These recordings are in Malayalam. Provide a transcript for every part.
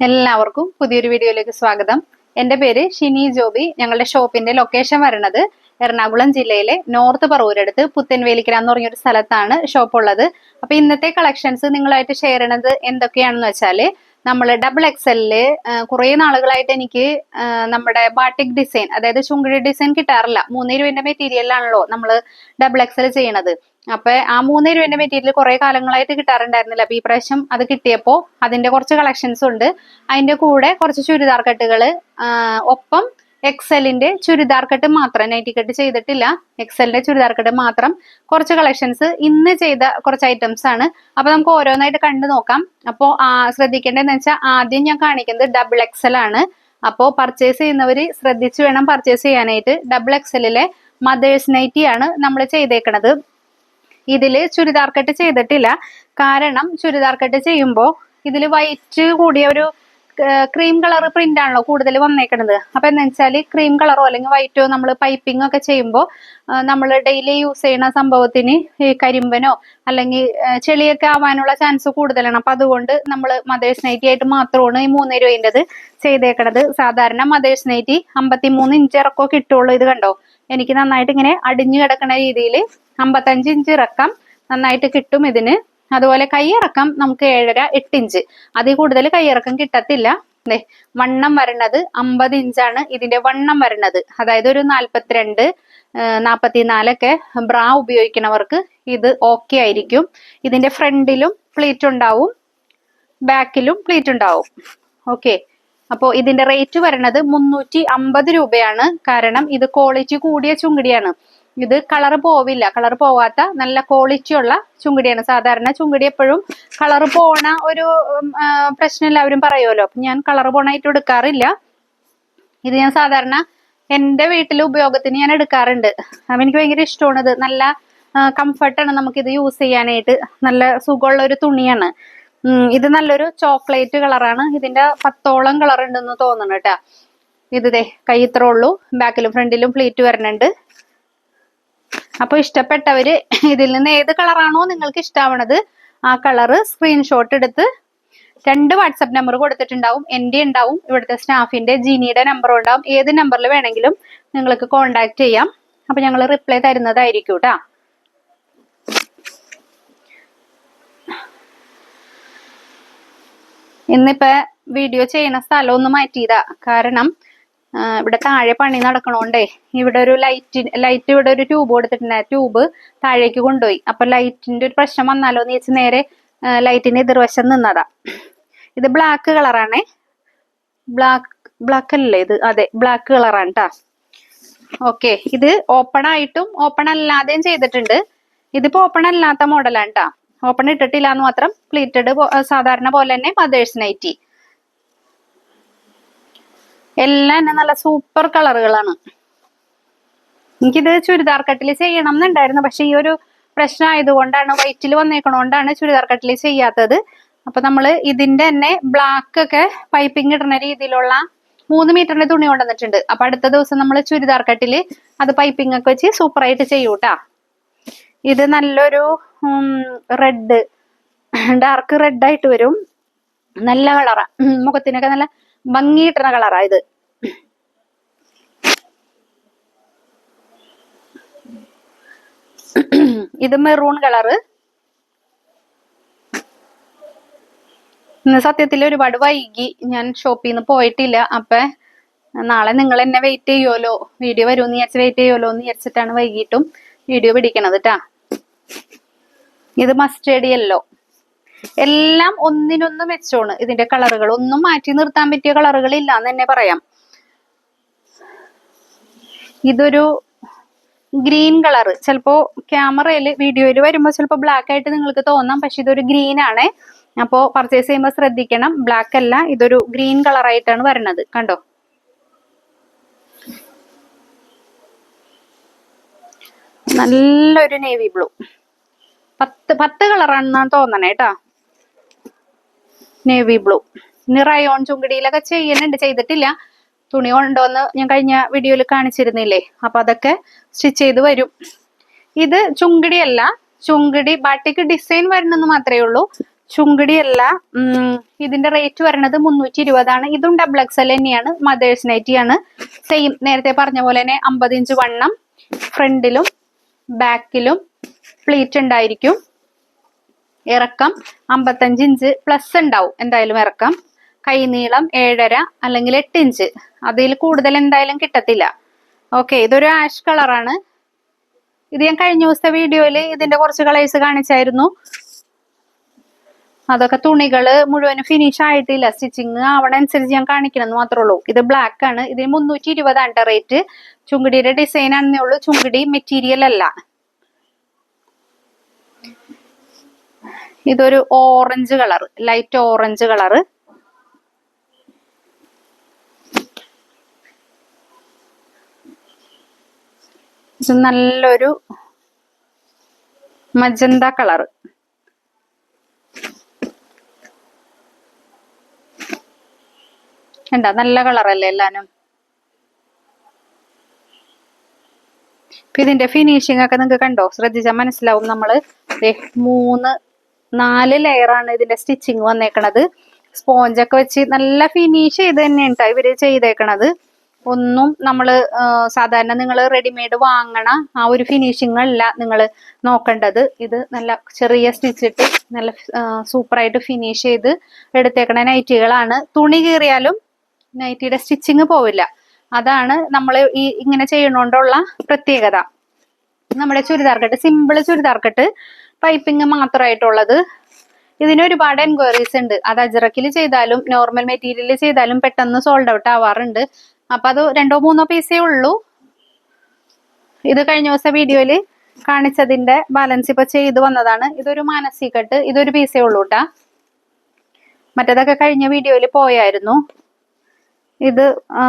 എല്ലാവർക്കും പുതിയൊരു വീഡിയോയിലേക്ക് സ്വാഗതം. എന്റെ പേര് ഷിനി ജോബി. ഞങ്ങളുടെ ഷോപ്പിന്റെ ലൊക്കേഷൻ വരുന്നത് എറണാകുളം ജില്ലയിലെ നോർത്ത് പറവൂരടുത്ത് പുത്തൻവേലിക്കര എന്ന് പറഞ്ഞൊരു സ്ഥലത്താണ് ഷോപ്പ് ഉള്ളത് അപ്പൊ ഇന്നത്തെ കളക്ഷൻസ് നിങ്ങളായിട്ട് ഷെയർ ചെയ്യണത് എന്തൊക്കെയാണെന്ന് വെച്ചാൽ നമ്മൾ ഡബിൾ എക്സലിൽ കുറെ നാളുകളായിട്ട് എനിക്ക് നമ്മുടെ ബാട്ടിക് ഡിസൈൻ അതായത് ചുങ്കിടി ഡിസൈൻ കിട്ടാറില്ല. മൂന്നേ രൂപന്റെ മെറ്റീരിയലാണല്ലോ നമ്മൾ ഡബിൾ എക്സൽ ചെയ്യണത്. അപ്പൊ ആ മൂന്നേ രൂപന്റെ മെറ്റീരിയൽ കുറെ കാലങ്ങളായിട്ട് കിട്ടാറുണ്ടായിരുന്നില്ല. അപ്പൊ ഈ പ്രാവശ്യം അത് കിട്ടിയപ്പോൾ അതിന്റെ കുറച്ച് കളക്ഷൻസ് ഉണ്ട്. അതിന്റെ കൂടെ കുറച്ച് ചുരിദാർ കട്ടുകൾ ഒപ്പം എക്സലിന്റെ ചുരിദാർ കട്ട് മാത്രം നൈറ്റി കട്ട് ചെയ്തിട്ടില്ല. എക്സലിന്റെ ചുരിദാർ കട്ട് മാത്രം കുറച്ച് കളക്ഷൻസ് ഇന്ന് ചെയ്ത കുറച്ച് ഐറ്റംസ് ആണ്. അപ്പൊ നമുക്ക് ഓരോന്നായിട്ട് കണ്ടു നോക്കാം. അപ്പോ ശ്രദ്ധിക്കേണ്ടതെന്ന് വെച്ചാൽ ആദ്യം ഞാൻ കാണിക്കുന്നത് ഡബിൾ എക്സൽ ആണ്. അപ്പോ പർച്ചേസ് ചെയ്യുന്നവര് ശ്രദ്ധിച്ചു വേണം പർച്ചേസ് ചെയ്യാനായിട്ട്. ഡബിൾ എക്സലിലെ മദേഴ്സ് നൈറ്റി ആണ് നമ്മൾ ചെയ്തേക്കണത്. ഇതിൽ ചുരിദാർ കട്ട് ചെയ്തിട്ടില്ല. കാരണം ചുരിദാർ കട്ട് ചെയ്യുമ്പോൾ ഇതിൽ വൈറ്റ് കൂടിയ ഒരു ക്രീം കളർ പ്രിന്റ് ആണല്ലോ കൂടുതൽ വന്നേക്കണത്. അപ്പൊ എന്താ വെച്ചാൽ ക്രീം കളറോ അല്ലെങ്കിൽ വൈറ്റോ നമ്മൾ പൈപ്പിംഗ് ഒക്കെ ചെയ്യുമ്പോൾ നമ്മൾ ഡെയിലി യൂസ് ചെയ്യുന്ന സംഭവത്തിന് ഈ കരിമ്പനോ അല്ലെങ്കിൽ ചെളിയൊക്കെ ആവാനുള്ള ചാൻസ് കൂടുതലാണ്. അപ്പൊ അതുകൊണ്ട് നമ്മൾ മദേഴ്സ് നൈറ്റി ആയിട്ട് മാത്രമാണ് ഈ മൂന്ന് രൂപേന്റെത് ചെയ്തേക്കണത്. സാധാരണ മദേഴ്സ് നൈറ്റി അമ്പത്തി മൂന്ന് ഇഞ്ച് ഇറക്കോ കിട്ടുള്ളൂ ഇത് കണ്ടോ? എനിക്ക് നന്നായിട്ട് ഇങ്ങനെ അടിഞ്ഞു കിടക്കുന്ന രീതിയിൽ അമ്പത്തഞ്ച് ഇഞ്ച് ഇറക്കം നന്നായിട്ട് കിട്ടും ഇതിന്. അതുപോലെ കൈയിറക്കം നമുക്ക് ഏഴര എട്ട് ഇഞ്ച് അതിൽ കൂടുതൽ കൈയിറക്കം കിട്ടത്തില്ല. വണ്ണം വരണത് അമ്പത് ഇഞ്ചാണ് ഇതിന്റെ വണ്ണം വരണത്. അതായത് ഒരു നാൽപ്പത്തിരണ്ട് നാൽപ്പത്തിനാലൊക്കെ ബ്രാ ഉപയോഗിക്കുന്നവർക്ക് ഇത് ഓക്കെ ആയിരിക്കും. ഇതിന്റെ ഫ്രണ്ടിലും പ്ലീറ്റ് ഉണ്ടാവും ബാക്കിലും പ്ലീറ്റ് ഉണ്ടാവും. ഓക്കെ അപ്പോൾ ഇതിന്റെ റേറ്റ് വരണത് മുന്നൂറ്റി അമ്പത് രൂപയാണ്. കാരണം ഇത് ക്വാളിറ്റി കൂടിയ ചുങ്കിടിയാണ്. ഇത് കളർ പോവില്ല. കളർ പോവാത്ത നല്ല ക്വാളിറ്റി ഉള്ള ചുങ്കിടിയാണ്. സാധാരണ ചുങ്കിടി എപ്പോഴും കളർ പോണ ഒരു പ്രശ്നം എല്ലാവരും പറയുമല്ലോ അപ്പൊ ഞാൻ കളർ പോണായിട്ട് എടുക്കാറില്ല. ഇത് ഞാൻ സാധാരണ എന്റെ വീട്ടിലെ ഉപയോഗത്തിന് ഞാൻ എടുക്കാറുണ്ട്. അപ്പൊ എനിക്ക് ഭയങ്കര ഇഷ്ടമാണ് ഇത്. നല്ല കംഫർട്ടാണ് നമുക്ക് ഇത് യൂസ് ചെയ്യാനായിട്ട്. നല്ല സുഖമുള്ള ഒരു തുണിയാണ്. ഇത് നല്ലൊരു ചോക്ലേറ്റ് കളറാണ് ഇതിന്റെ പത്തോളം കളർ ഉണ്ടെന്ന് തോന്നുന്നു കേട്ടാ ഇത് ദേ കൈ ഇത്ര ഉള്ളൂ. ബാക്കിലും ഫ്രണ്ടിലും പ്ലീറ്റ് വരുന്നുണ്ട്. അപ്പൊ ഇഷ്ടപ്പെട്ടവര് ഇതിൽ നിന്ന് ഏത് കളറാണോ നിങ്ങൾക്ക് ഇഷ്ടാവണത് ആ കളറ് സ്ക്രീൻഷോട്ട് എടുത്ത് രണ്ട് വാട്സപ്പ് നമ്പർ കൊടുത്തിട്ടുണ്ടാവും എന്റെ ഉണ്ടാവും ഇവിടുത്തെ സ്റ്റാഫിന്റെ ജീനിയുടെ നമ്പർ ഉണ്ടാവും ഏത് നമ്പറിൽ വേണമെങ്കിലും നിങ്ങൾക്ക് കോണ്ടാക്ട് ചെയ്യാം. അപ്പൊ ഞങ്ങൾ റിപ്ലൈ തരുന്നതായിരിക്കും കേട്ടോ ഇന്നിപ്പോ വീഡിയോ ചെയ്യുന്ന സ്ഥലം ഒന്ന് മാറ്റിയതാ. കാരണം ഇവിടെ താഴെ പണി നടക്കണോണ്ടേ ഇവിടെ ഒരു ലൈറ്റ് ലൈറ്റ് ഇവിടെ ഒരു ട്യൂബ് കൊടുത്തിട്ടുണ്ട്. ട്യൂബ് താഴേക്ക് കൊണ്ടുപോയി. അപ്പൊ ലൈറ്റിന്റെ ഒരു പ്രശ്നം വന്നാലോ എന്ന് വെച്ച് നേരെ ലൈറ്റിന്റെ എതിർവശം നിന്നതാ. ഇത് ബ്ലാക്ക് കളറാണേ ബ്ലാക്ക് ബ്ലാക്ക് അല്ലേ ഇത്? അതെ ബ്ലാക്ക് കളറാണ് കേട്ടോ ഓക്കെ ഇത് ഓപ്പൺ ആയിട്ടും ഓപ്പൺ അല്ലാതെയും ചെയ്തിട്ടുണ്ട്. ഇതിപ്പോ ഓപ്പൺ അല്ലാത്ത മോഡലാണ് കേട്ടോ ഓപ്പൺ ഇട്ടിട്ടില്ല എന്ന് മാത്രം പ്ലീറ്റഡ് സാധാരണ പോലെ തന്നെ മദേഴ്സ് നൈറ്റി എല്ലാം തന്നെ നല്ല സൂപ്പർ കളറുകളാണ്. എനിക്കിത് ചുരിദാർ കട്ടിൽ ചെയ്യണം എന്നുണ്ടായിരുന്നു പക്ഷെ ഈ ഒരു പ്രശ്നം ആയതുകൊണ്ടാണ് വൈറ്റിൽ വന്നേക്കണോണ്ടാണ് ചുരിദാർ കട്ടിൽ ചെയ്യാത്തത്. അപ്പൊ നമ്മൾ ഇതിന്റെ തന്നെ ബ്ലാക്ക് ഒക്കെ പൈപ്പിംഗ് ഇടുന്ന രീതിയിലുള്ള മൂന്ന് മീറ്ററിന്റെ തുണി കൊണ്ടുവന്നിട്ടുണ്ട്. അപ്പൊ അടുത്ത ദിവസം നമ്മൾ ചുരിദാർ കട്ടിൽ അത് പൈപ്പിംഗ് ഒക്കെ വെച്ച് സൂപ്പർ ആയിട്ട് ചെയ്യൂട്ടാ. ഇത് നല്ലൊരു റെഡ് ഡാർക്ക് റെഡ് ആയിട്ട് വരും. നല്ല കളറാ. മുഖത്തിനൊക്കെ നല്ല ഭംഗി കിട്ടുന്ന കളറാ ഇത്. ഇത് മെറൂൺ കളറ്. സത്യത്തിൽ ഒരുപാട് വൈകി. ഞാൻ ഷോപ്പിൽ നിന്ന് പോയിട്ടില്ല. അപ്പൊ നാളെ നിങ്ങൾ എന്നെ വെയിറ്റ് ചെയ്യുമല്ലോ വീഡിയോ വരുമെന്ന് വിചാരിച്ച് വെയിറ്റ് ചെയ്യുമല്ലോ എന്ന് വിചാരിച്ചിട്ടാണ് വൈകിട്ടും വീഡിയോ പിടിക്കണത് ട്ടാ. ഇത് മസ്റ്റേഡ് യെല്ലോ എല്ലാം ഒന്നിനൊന്ന് മെച്ചമാണ്. ഇതിന്റെ കളറുകൾ ഒന്നും മാറ്റി നിർത്താൻ പറ്റിയ കളറുകൾ ഇല്ല എന്ന് തന്നെ പറയാം. ഇതൊരു ഗ്രീൻ കളർ ചിലപ്പോ ക്യാമറയിൽ വീഡിയോയിൽ വരുമ്പോൾ ചിലപ്പോൾ ബ്ലാക്ക് ആയിട്ട് നിങ്ങൾക്ക് തോന്നാം പക്ഷെ ഇതൊരു ഗ്രീൻ ആണ്. അപ്പോ പർച്ചേസ് ചെയ്യുമ്പോൾ ശ്രദ്ധിക്കണം. ബ്ലാക്ക് അല്ല ഇതൊരു ഗ്രീൻ കളർ ആയിട്ടാണ് വരുന്നത് കണ്ടോ? നല്ലൊരു നേവി ബ്ലൂ പത്ത് പത്ത് കളറാണെന്നാണ് തോന്നണേ കേട്ടാ. നേവി ബ്ലൂ ഇനി റയോൺ ചുങ്കിടിയിലൊക്കെ ചെയ്യുന്നുണ്ട്. ചെയ്തിട്ടില്ല. തുണി കൊണ്ടോന്ന് ഞാൻ കഴിഞ്ഞ വീഡിയോയിൽ കാണിച്ചിരുന്നില്ലേ? അപ്പൊ അതൊക്കെ സ്റ്റിച്ച് ചെയ്ത് വരും. ഇത് ചുങ്കിടിയല്ല. ചുങ്കിടി ബാട്ടിക്ക് ഡിസൈൻ വരണമെന്ന് മാത്രമേ ഉള്ളൂ. ചുങ്കടിയല്ല. ഇതിന്റെ റേറ്റ് വരുന്നത് മുന്നൂറ്റി ഇരുപതാണ് ഇതും ഡബിൾ എക്സൽ തന്നെയാണ്. മദേഴ്സ് നൈറ്റി ആണ്. സെയിം നേരത്തെ പറഞ്ഞ പോലെ തന്നെ അമ്പത് ഇഞ്ച് വണ്ണം ഫ്രണ്ടിലും ബാക്കിലും പ്ലീറ്റ് ഉണ്ടായിരിക്കും. ഇറക്കം അമ്പത്തഞ്ച് ഇഞ്ച് പ്ലസ് ഉണ്ടാവും. എന്തായാലും ഇറക്കം. കൈനീളം ഏഴര അല്ലെങ്കിൽ എട്ട് ഇഞ്ച് അതിൽ കൂടുതൽ എന്തായാലും കിട്ടത്തില്ല. ഓക്കെ ഇതൊരു ആഷ് കളറാണ് ഇത് ഞാൻ കഴിഞ്ഞ ദിവസത്തെ വീഡിയോയിൽ ഇതിന്റെ കുറച്ച് കളേഴ്സ് കാണിച്ചായിരുന്നു. അതൊക്കെ തുണികൾ മുഴുവനും ഫിനിഷ് ആയിട്ടില്ല. സ്റ്റിച്ചിങ് ആവണ അനുസരിച്ച് ഞാൻ കാണിക്കണമെന്ന് മാത്രമേ ഉള്ളൂ. ഇത് ബ്ലാക്ക് ആണ്. ഇതിന് മുന്നൂറ്റി ഇരുപതാണ് റേറ്റ് ചുങ്കിടിയുടെ ഡിസൈൻ ആണെന്നേ ഉള്ളൂ. ചുങ്കിടി മെറ്റീരിയൽ അല്ല. ഇതൊരു orange colour light orange colour നല്ലൊരു മജന്ത കളർ കണ്ട? നല്ല കളറല്ലേ എല്ലാനും? ഇതിന്റെ ഫിനിഷിംഗ് ഒക്കെ നിങ്ങൾക്ക് കണ്ടോ? ശ്രദ്ധിച്ചാൽ മനസ്സിലാവും നമ്മൾ മൂന്ന് നാല് ലെയർ ആണ് ഇതിന്റെ സ്റ്റിച്ചിങ് വന്നേക്കണത്. സ്പോഞ്ചൊക്കെ വെച്ച് നല്ല ഫിനിഷ് ചെയ്ത് തന്നെയാണ് ട്ടോ ഇവർ ചെയ്തേക്കണത്. ഒന്നും നമ്മൾ സാധാരണ നിങ്ങൾ റെഡിമെയ്ഡ് വാങ്ങണ ആ ഒരു ഫിനിഷിംഗ് അല്ല നിങ്ങൾ നോക്കേണ്ടത്. ഇത് നല്ല ചെറിയ സ്റ്റിച്ചിട്ട് നല്ല സൂപ്പറായിട്ട് ഫിനിഷ് ചെയ്ത് എടുത്തേക്കണ നൈറ്റികളാണ് തുണി കീറിയാലും നൈറ്റിയുടെ സ്റ്റിച്ചിങ് പോവില്ല. അതാണ് നമ്മൾ ഈ ഇങ്ങനെ ചെയ്യണോണ്ടുള്ള പ്രത്യേകത. നമ്മുടെ churidar simple simple cut piping മാത്രമായിട്ടുള്ളത് ഇതിന് ഒരുപാട് എൻക്വയറീസ് ഉണ്ട്. അത് അജറക്കിൽ ചെയ്താലും നോർമൽ മെറ്റീരിയലിൽ ചെയ്താലും പെട്ടെന്ന് സോൾഡ് ഔട്ട് ആവാറുണ്ട്. അപ്പൊ അത് രണ്ടോ മൂന്നോ പീസേ ഉള്ളൂ. ഇത് കഴിഞ്ഞ ദിവസം വീഡിയോയിൽ കാണിച്ചതിന്റെ ബാലൻസ് ഇപ്പൊ ചെയ്തു വന്നതാണ്. ഇതൊരു മാനസികട്ട് ഇതൊരു പീസേ ഉള്ളൂ കേട്ടാ മറ്റേതൊക്കെ കഴിഞ്ഞ വീഡിയോയിൽ പോയായിരുന്നു. ഇത്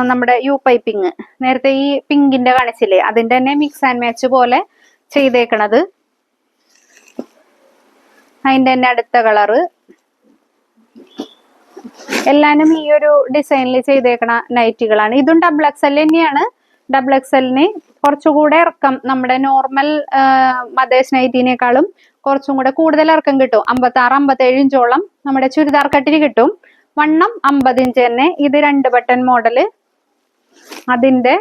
നമ്മുടെ യു പൈപ്പിങ് നേരത്തെ ഈ പിങ്കിന്റെ കാണിച്ചില്ലേ? അതിന്റെ തന്നെ മിക്സ് ആൻഡ് മാച്ച് പോലെ ചെയ്തേക്കണത്. അതിന്റെ തന്നെ അടുത്ത കളറ്. എല്ലാനും ഈ ഒരു ഡിസൈനിൽ ചെയ്തേക്കണ നൈറ്റികളാണ്. ഇതും ഡബിൾ എക്സൽ തന്നെയാണ്. ഡബിൾ എക്സലിന് കുറച്ചുകൂടെ ഇറക്കം. നമ്മുടെ നോർമൽ മദേഴ്സ് നൈറ്റിനേക്കാളും കുറച്ചും കൂടെ കൂടുതൽ ഇറക്കം കിട്ടും. അമ്പത്തി ആറ് അമ്പത്തി ഏഴ് ഇഞ്ചോളം നമ്മുടെ ചുരിദാർ കട്ടിന് കിട്ടും. വണ്ണം അമ്പത് ഇഞ്ച് തന്നെ. ഇത് രണ്ട് ബട്ടൺ മോഡൽ അതിന്റെ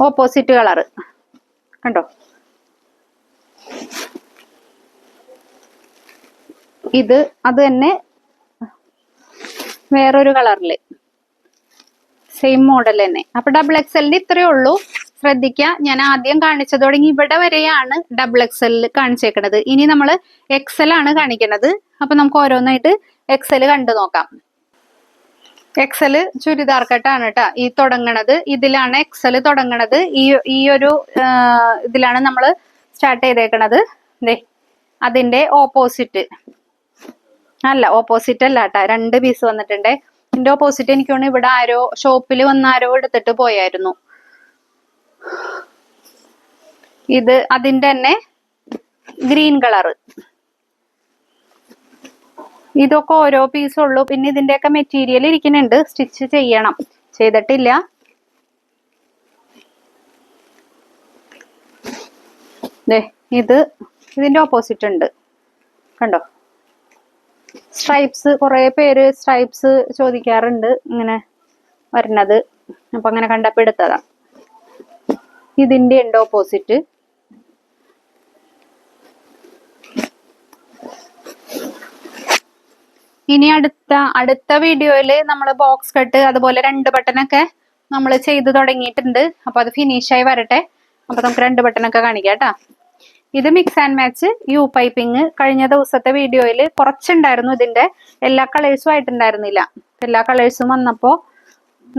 ഓപ്പോസിറ്റ് കളറ്. കണ്ടോ? ഇത് അത് തന്നെ വേറൊരു കളറിൽ. സെയിം മോഡൽ തന്നെ. അപ്പൊ ഡബിൾ എക്സലിന്റെ ഇത്രയേ ഉള്ളൂ. ശ്രദ്ധിക്കുക ഞാൻ ആദ്യം കാണിച്ചത് തുടങ്ങി ഇവിടെ വരെയാണ് ഡബിൾ എക്സലിൽ കാണിച്ചേക്കണത്. ഇനി നമ്മൾ എക്സൽ ആണ് കാണിക്കണത്. അപ്പൊ നമുക്ക് ഓരോന്നായിട്ട് എക്സൽ കണ്ടു നോക്കാം. എക്സൽ ചുരിദാർ കട്ടാണ് കേട്ടോ ഈ തുടങ്ങണത്. ഇതിലാണ് എക്സൽ തുടങ്ങണത്. ഈ ഈ ഒരു ഇതിലാണ് നമ്മൾ സ്റ്റാർട്ട് ചെയ്തേക്കണത്. അതിന്റെ ഓപ്പോസിറ്റ് അല്ല ഓപ്പോസിറ്റ് അല്ല കേട്ടാ രണ്ട് പീസ് വന്നിട്ടുണ്ട്. ഇതിന്റെ ഓപ്പോസിറ്റ് എനിക്ക് തോന്നുന്നു ഇവിടെ ആരോ ഷോപ്പിൽ വന്ന് ആരോ എടുത്തിട്ട് പോയായിരുന്നു. ഇത് അതിന്റെ തന്നെ ഗ്രീൻ കളറ് ഇതൊക്കെ ഓരോ പീസ് ഉള്ളൂ. പിന്നെ ഇതിന്റെയൊക്കെ മെറ്റീരിയൽ ഇരിക്കുന്നുണ്ട്. സ്റ്റിച്ച് ചെയ്യണം. ചെയ്തിട്ടില്ല. ഇത് ഇതിന്റെ ഓപ്പോസിറ്റ് ഉണ്ട്. കണ്ടോ? സ്ട്രൈപ്സ് കുറേ പേര് സ്ട്രൈപ്സ് ചോദിക്കാറുണ്ട് ഇങ്ങനെ വരണത്. അപ്പൊ അങ്ങനെ കണ്ടപ്പോ എടുത്തതാ. ഇതിന്റെ ഉണ്ട് ഓപ്പോസിറ്റ്. ഇനി അടുത്ത അടുത്ത വീഡിയോയിൽ നമ്മൾ ബോക്സ് കട്ട് അതുപോലെ രണ്ട് ബട്ടനൊക്കെ നമ്മൾ ചെയ്ത് തുടങ്ങിയിട്ടുണ്ട്. അപ്പോൾ അത് ഫിനിഷായി വരട്ടെ. അപ്പോൾ നമുക്ക് രണ്ട് ബട്ടനൊക്കെ കാണിക്കാം കേട്ടാ. ഇത് mix and match U piping കഴിഞ്ഞ ദിവസത്തെ വീഡിയോയിൽ കുറച്ചുണ്ടായിരുന്നു ഇതിന്റെ എല്ലാ കളേഴ്സും ആയിട്ടുണ്ടായിരുന്നില്ല. എല്ലാ കളേഴ്സും വന്നപ്പോ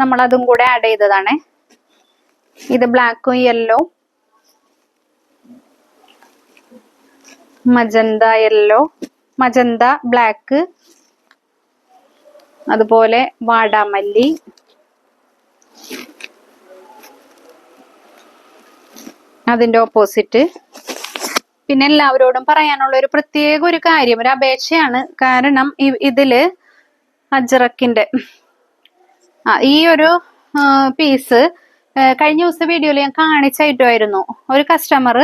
നമ്മൾ അതും കൂടെ ആഡ് ചെയ്തതാണ്. ഇത് ബ്ലാക്കും yellow magenta yellow magenta black അതുപോലെ വാടാമല്ലി. അതിന്റെ ഓപ്പോസിറ്റ് പിന്നെ എല്ലാവരോടും പറയാനുള്ള ഒരു പ്രത്യേക ഒരു കാര്യം ഒരു അപേക്ഷയാണ്. കാരണം ഇതിൽ അജ്രക്കിന്റെ ആ ഈ ഒരു പീസ് കഴിഞ്ഞ ദിവസം വീഡിയോയിൽ ഞാൻ കാണിച്ചായിട്ടുമായിരുന്നു. ഒരു കസ്റ്റമർ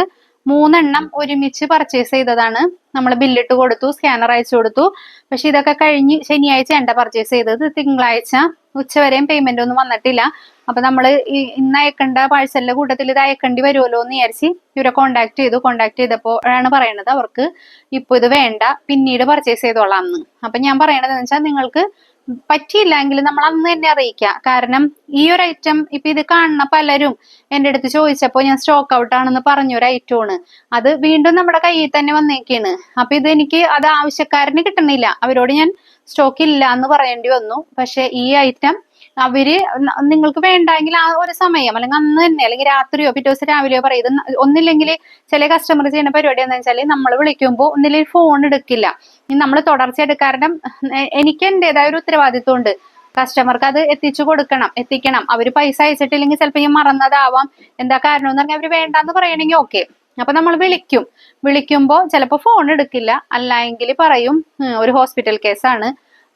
മൂന്നെണ്ണം ഒരുമിച്ച് പർച്ചേസ് ചെയ്തതാണ്. നമ്മൾ ബില്ലിട്ട് കൊടുത്തു സ്കാനർ അയച്ചു കൊടുത്തു. പക്ഷെ ഇതൊക്കെ കഴിഞ്ഞ് ശനിയാഴ്ച എണ്ട പർച്ചേസ് ചെയ്തത്. തിങ്കളാഴ്ച ഉച്ചവരെയും പേയ്മെന്റ് ഒന്നും വന്നിട്ടില്ല. അപ്പൊ നമ്മൾ ഇന്ന് അയക്കേണ്ട പാഴ്സലിന്റെ കൂട്ടത്തിൽ ഇത് അയക്കേണ്ടി വരുമല്ലോ എന്ന് വിചാരിച്ച് ഇവരെ കോണ്ടാക്ട് ചെയ്തു. കോണ്ടാക്ട് ചെയ്തപ്പോഴാണ് പറയണത് അവർക്ക് ഇപ്പൊ ഇത് വേണ്ട പിന്നീട് പർച്ചേസ് ചെയ്തോളാം എന്ന് അപ്പൊ ഞാൻ പറയണത് എന്ന് വെച്ചാൽ നിങ്ങൾക്ക് പറ്റിയില്ലെങ്കിൽ നമ്മൾ അന്ന് തന്നെ അറിയിക്കാം. കാരണം ഈ ഒരു ഐറ്റം ഇപ്പൊ ഇത് കാണുന്ന പലരും എന്റെ അടുത്ത് ചോദിച്ചപ്പോൾ ഞാൻ സ്റ്റോക്ക് ഔട്ട് ആണെന്ന് പറഞ്ഞ ഒരു ഐറ്റമാണ് അത് വീണ്ടും നമ്മുടെ കയ്യിൽ തന്നെ വന്നേക്കാണ്. അപ്പൊ ഇത് എനിക്ക് അത് ആവശ്യക്കാരന് കിട്ടണില്ല. അവരോട് ഞാൻ സ്റ്റോക്ക് ഇല്ല എന്ന് പറയേണ്ടി വന്നു. പക്ഷെ ഈ ഐറ്റം അവർ നിങ്ങൾക്ക് വേണ്ടെങ്കിൽ ആ ഒരു സമയം അല്ലെങ്കിൽ അന്ന് തന്നെ അല്ലെങ്കിൽ രാത്രിയോ പിറ്റേ ദിവസം രാവിലെയോ പറയും ഇത് ഒന്നില്ലെങ്കിൽ ചില കസ്റ്റമർ ചെയ്യുന്ന പരിപാടി എന്താ വെച്ചാൽ നമ്മൾ വിളിക്കുമ്പോൾ ഒന്നില്ലെങ്കിൽ ഫോൺ എടുക്കില്ല. നമ്മൾ തുടർച്ചയായിട്ട് കാരണം എനിക്ക് എന്റേതായ ഒരു ഉത്തരവാദിത്വം ഉണ്ട് കസ്റ്റമർക്ക് അത് എത്തിച്ചു കൊടുക്കണം എത്തിക്കണം. അവർ പൈസ അയച്ചിട്ടില്ലെങ്കിൽ ചിലപ്പോൾ ഈ മറന്നതാവാം. എന്താ കാരണം എന്ന് പറഞ്ഞാൽ അവർ വേണ്ടാന്ന് പറയണെങ്കിൽ ഓക്കെ അപ്പൊ നമ്മൾ വിളിക്കും. വിളിക്കുമ്പോൾ ചിലപ്പോൾ ഫോൺ എടുക്കില്ല. അല്ലെങ്കിൽ പറയും ഒരു ഹോസ്പിറ്റൽ കേസാണ്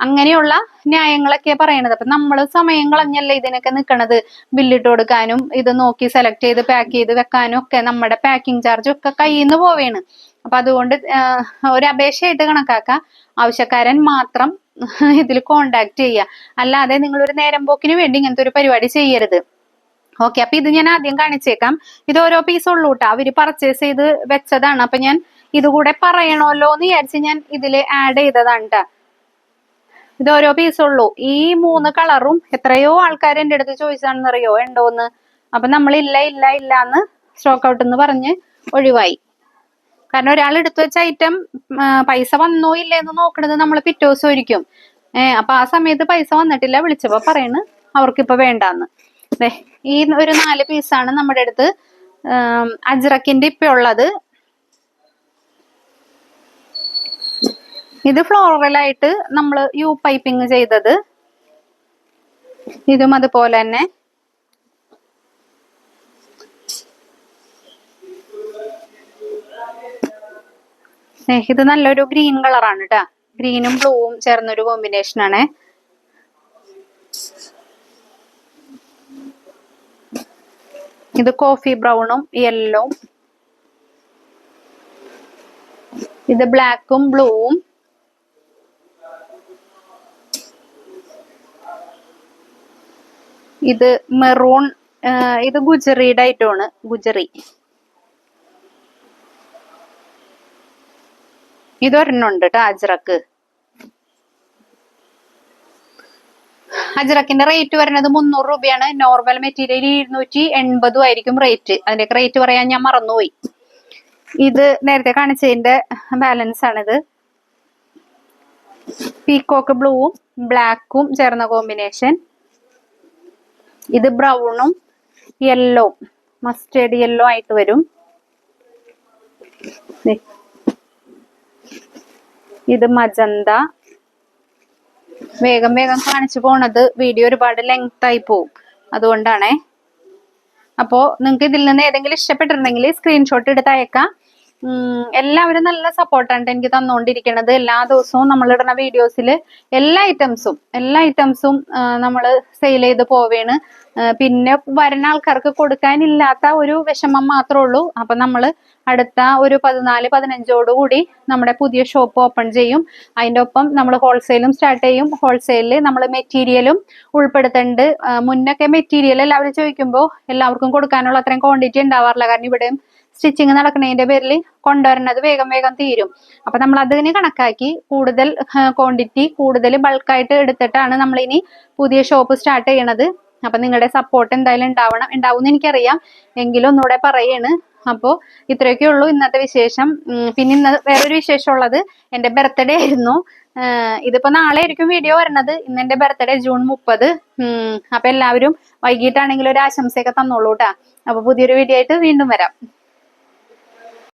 അങ്ങനെയുള്ള ന്യായങ്ങളൊക്കെ പറയണത്. അപ്പൊ നമ്മൾ സമയം കളഞ്ഞല്ലേ ഇതിനൊക്കെ നിൽക്കണത് ബില്ലിട്ട് കൊടുക്കാനും ഇത് നോക്കി സെലക്ട് ചെയ്ത് പാക്ക് ചെയ്ത് വെക്കാനും ഒക്കെ നമ്മുടെ പാക്കിംഗ് ചാർജ് ഒക്കെ കയ്യിൽ നിന്ന് പോവേണ്. അപ്പൊ അതുകൊണ്ട് ഒരു അപേക്ഷയായിട്ട് കണക്കാക്കാം. ആവശ്യക്കാരൻ മാത്രം ഇതിൽ കോണ്ടാക്ട് ചെയ്യുക അല്ലാതെ നിങ്ങൾ ഒരു നേരം പോക്കിന് വേണ്ടി ഇങ്ങനത്തെ ഒരു പരിപാടി ചെയ്യരുത്. ഓക്കെ അപ്പൊ ഇത് ഞാൻ ആദ്യം കാണിച്ചേക്കാം. ഇത് ഓരോ പീസ് ഉള്ളൂ കേട്ടോ അവർ പർച്ചേസ് ചെയ്ത് വെച്ചതാണ്. അപ്പൊ ഞാൻ ഇതുകൂടെ പറയണമല്ലോ എന്ന് വിചാരിച്ച് ഞാൻ ഇതിൽ ആഡ് ചെയ്തതാണ് ട്ടാ. ഇത് ഓരോ പീസ് ഉള്ളു. ഈ മൂന്ന് കളറും എത്രയോ ആൾക്കാർ എന്റെ അടുത്ത് ചോദിച്ചാണെന്നറിയോ? ഉണ്ടോന്ന്? അപ്പൊ നമ്മൾ ഇല്ല ഇല്ല ഇല്ല എന്ന് സ്റ്റോക്ക് ഔട്ട് എന്ന് പറഞ്ഞ് ഒഴിവായി. കാരണം ഒരാൾ എടുത്തു വെച്ച ഐറ്റം പൈസ വന്നോ ഇല്ലേ എന്ന് നോക്കണത് നമ്മൾ പിറ്റേ ദിവസം ഒരിക്കും ഏഹ് അപ്പൊ ആ സമയത്ത് പൈസ വന്നിട്ടില്ല വിളിച്ചപ്പോ പറയണ് അവർക്കിപ്പോ വേണ്ടാന്ന്. ഈ ഒരു നാല് പീസാണ് നമ്മുടെ അടുത്ത് അജ്രക്കിന്റെ ഇപ്പൊ ഉള്ളത്. ഇത് ഫ്ലോറലായിട്ട് നമ്മൾ യു പൈപ്പിംഗ് ചെയ്തത്. ഇതും അതുപോലെ തന്നെ. ഇത് നല്ലൊരു ഗ്രീൻ കളറാണ് കേട്ടാ ഗ്രീനും ബ്ലൂവും ചേർന്നൊരു കോമ്പിനേഷൻ ആണ്. ഇത് കോഫി ബ്രൗണും യെല്ലോ ഇത് ബ്ലാക്കും ബ്ലൂവും ഇത് മെറൂൺ ഇത് ഗുജറിയുടെ ഐറ്റമാണ് ഗുജറി. ഇത് ഉണ്ട് കേട്ടോ അജ്രക്ക് അജ്രക്കിന്റെ റേറ്റ് വരുന്നത് മുന്നൂറ് രൂപയാണ്. നോർമൽ മെറ്റീരിയൽ ഇരുന്നൂറ്റി എൺപതും ആയിരിക്കും റേറ്റ്. അതിന്റെ റേറ്റ് പറയാൻ ഞാൻ മറന്നുപോയി. ഇത് നേരത്തെ കാണിച്ചതിന്റെ ബാലൻസ് ആണിത് പീക്കോക്ക് ബ്ലൂവും ബ്ലാക്കും ചേർന്ന കോമ്പിനേഷൻ. ഇത് ബ്രൗണും യെല്ലോ മസ്റ്റേഡ് യെല്ലോ ആയിട്ട് വരും. ഇത് മജന്ത. വേഗം വേഗം കാണിച്ചു പോണത്. വീഡിയോ ഒരുപാട് ലെങ്ത് ആയി പോവും. അതുകൊണ്ടാണേ. അപ്പോ നിങ്ങൾക്ക് ഇതിൽ നിന്ന് ഏതെങ്കിലും ഇഷ്ടപ്പെട്ടിട്ടുണ്ടെങ്കിൽ സ്ക്രീൻഷോട്ട് എടുത്ത് അയക്കാം. എല്ലാവരും നല്ല സപ്പോർട്ടാണ് എനിക്ക് തന്നുകൊണ്ടിരിക്കുന്നത് എല്ലാ ദിവസവും നമ്മൾ ഇടുന്ന വീഡിയോസിൽ എല്ലാ ഐറ്റംസും എല്ലാ ഐറ്റംസും നമ്മൾ സെയിൽ ചെയ്ത് പോവേണ്. പിന്നെ വരുന്ന ആൾക്കാർക്ക് കൊടുക്കാനില്ലാത്ത ഒരു വിഷമം മാത്രമേ ഉള്ളൂ. അപ്പൊ നമ്മൾ അടുത്ത ഒരു പതിനാല് പതിനഞ്ചോടുകൂടി നമ്മുടെ പുതിയ ഷോപ്പ് ഓപ്പൺ ചെയ്യും. അതിന്റെ ഒപ്പം നമ്മൾ ഹോൾസെയിലും സ്റ്റാർട്ട് ചെയ്യും. ഹോൾസെയിലിൽ നമ്മൾ മെറ്റീരിയലും ഉൾപ്പെടുത്തുന്നുണ്ട് ആ, മുന്നൊക്കെ മെറ്റീരിയൽ എല്ലാവരും ചോദിക്കുമ്പോൾ എല്ലാവർക്കും കൊടുക്കാനുള്ള അത്രയും ക്വാണ്ടിറ്റി ഉണ്ടാവാറില്ല. കാരണം ഇവിടെയും സ്റ്റിച്ചിങ് നടക്കുന്നതിന്റെ പേരിൽ കൊണ്ടുവരുന്നത് വേഗം വേഗം തീരും. അപ്പൊ നമ്മൾ അതിനെ കണക്കാക്കി കൂടുതൽ ക്വാണ്ടിറ്റി കൂടുതൽ ബൾക്കായിട്ട് എടുത്തിട്ടാണ് നമ്മൾ ഇനി പുതിയ ഷോപ്പ് സ്റ്റാർട്ട് ചെയ്യണത്. അപ്പൊ നിങ്ങളുടെ സപ്പോർട്ട് എന്തായാലും ഉണ്ടാവണം. ഉണ്ടാവും എന്ന് എനിക്കറിയാം. എങ്കിലും ഒന്നുകൂടെ പറയാണ്. അപ്പോ ഇത്രയൊക്കെ ഉള്ളൂ ഇന്നത്തെ വിശേഷം. പിന്നെ ഇന്ന് വേറൊരു വിശേഷം ഉള്ളത് എന്റെ ബർത്ത്ഡേ ആയിരുന്നു. ഇതിപ്പോ നാളെ ആയിരിക്കും വീഡിയോ വരുന്നത് ഇന്ന് എന്റെ ബർത്ത്ഡേ ജൂൺ മുപ്പത്. അപ്പൊ എല്ലാവരും വൈകിട്ടാണെങ്കിലും ഒരു ആശംസയൊക്കെ തന്നോളൂ കേട്ടാ അപ്പൊ പുതിയൊരു വീഡിയോ ആയിട്ട് വീണ്ടും വരാം.